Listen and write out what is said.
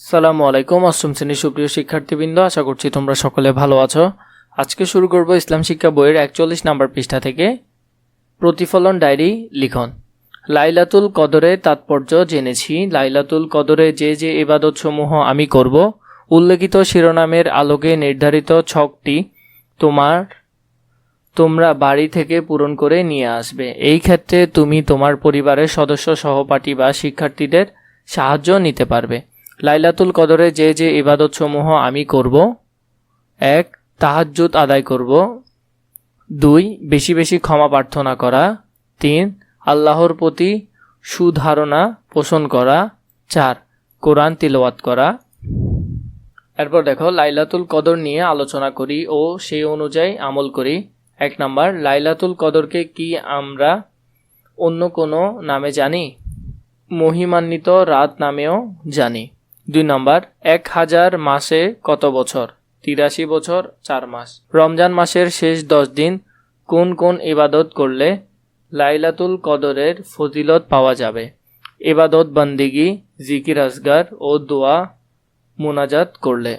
সালামু আলাইকুম, অষ্টম শ্রেণির সুপ্রিয় শিক্ষার্থীবৃন্দ, আশা করছি তোমরা সকলে ভালো আছো। আজকে শুরু করব ইসলাম শিক্ষা বইয়ের একচল্লিশ নাম্বার পৃষ্ঠা থেকে। প্রতিফলন ডায়েরি লিখন। লাইলাতুল কদরের তাৎপর্য জেনেছি। লাইলাতুল কদরে যে যে ইবাদতসমূহ আমি করব, উল্লেখিত শিরোনামের আলোকে নির্ধারিত ছকটি তোমার, তোমরা বাড়ি থেকে পূরণ করে নিয়ে আসবে। এই ক্ষেত্রে তুমি তোমার পরিবারের সদস্য, সহপাঠী বা শিক্ষার্থীদের সাহায্য নিতে পারবে। লাইলাতুল কদরে যে যে ইবাদতসমূহ আমি করব, এক, তাহাজ্জুদ আদায় করব, দুই, বেশি বেশি ক্ষমা প্রার্থনা করা, তিন, আল্লাহর প্রতি সুধারণা পোষণ করা, চার, কোরআন তিলওয়াত করা। এরপর দেখো, লাইলাতুল কদর নিয়ে আলোচনা করি ও সেই অনুযায়ী আমল করি। এক নাম্বার, লাইলাতুল কদরকে কি আমরা অন্য কোনো নামে জানি? মহিমান্বিত রাত নামেও জানি। দুই নম্বর, এক হাজার মাসে কত বছর? তিরাশি বছর, চার মাস। রমজান মাসের শেষ দশ দিন কোন কোন ইবাদত করলে লাইলাতুল কদরের ফজিলত পাওয়া যাবে? এবাদত বন্দিগি, জিকির আসগার ও দোয়া মোনাজাত করলে।